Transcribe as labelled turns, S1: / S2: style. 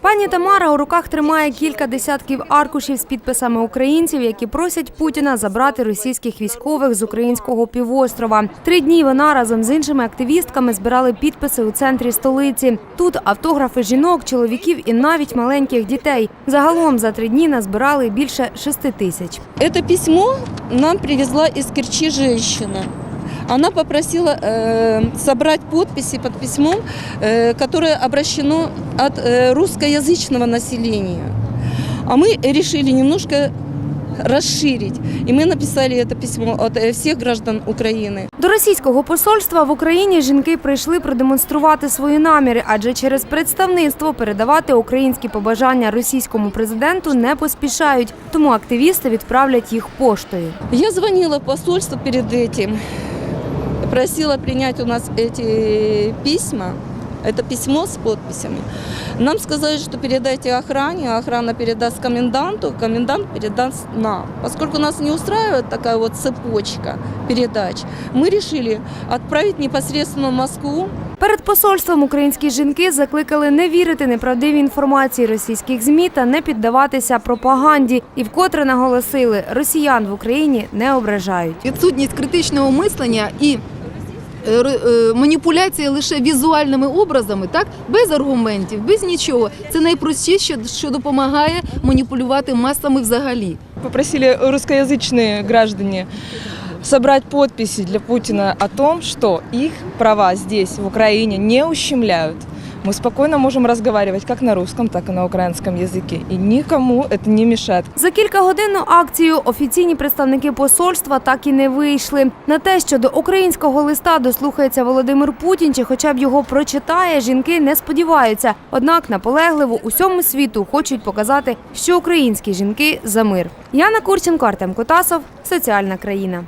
S1: Пані Тамара у руках тримає кілька десятків аркушів з підписами українців, які просять Путіна забрати російських військових з українського півострова. Три дні вона разом з іншими активістками збирали підписи у центрі столиці. Тут автографи жінок, чоловіків і навіть маленьких дітей. Загалом за три дні назбирали більше шести тисяч.
S2: Это письмо нам привезла из Керчи женщина Она попросила э, собрать подписи под письмом, э, которое обращено от э, русскоязычного населения. А мы решили немножко расширить. И мы написали это письмо от э, всех граждан Украины.
S1: До російського посольства в Україні жінки прийшли продемонструвати свої наміри, адже через представництво передавати українські побажання російському президенту не поспішають. Тому активісти відправлять їх поштою.
S2: Я звонила в посольство перед этим, просила принять у нас эти письма, это письмо с подписями. Нам сказали, что передайте охране, охрана передаст коменданту, комендант передаст нам. Поскольку нас не устраивает такая вот цепочка передач, мы решили отправить непосредственно в Москву
S1: Перед посольством українські жінки закликали не вірити неправдивій інформації російських змі та не піддаватися пропаганді. І вкотре наголосили, росіян в Україні не ображають.
S3: відсутність критичного мислення і маніпуляція лише візуальними образами, так без аргументів, без нічого. Це найпростіше, що допомагає маніпулювати масами взагалі.
S4: Попросили русскоязычные граждане собрать подписи для Путина о том, что их права здесь, в Украине, не ущемляют. Мы спокойно можем разговаривать как на русском, так и на украинском языке. И никому это не мешает.
S1: За кількагодинну акцію офіційні представники посольства так і не вийшли. На те, що до українського листа дослухається Володимир Путін, чи хоча б його прочитає, жінки не сподіваються. Однак наполегливо усьому світу хочуть показати, що українські жінки за мир. Яна Курченко, Артем Котасов, соціальна країна.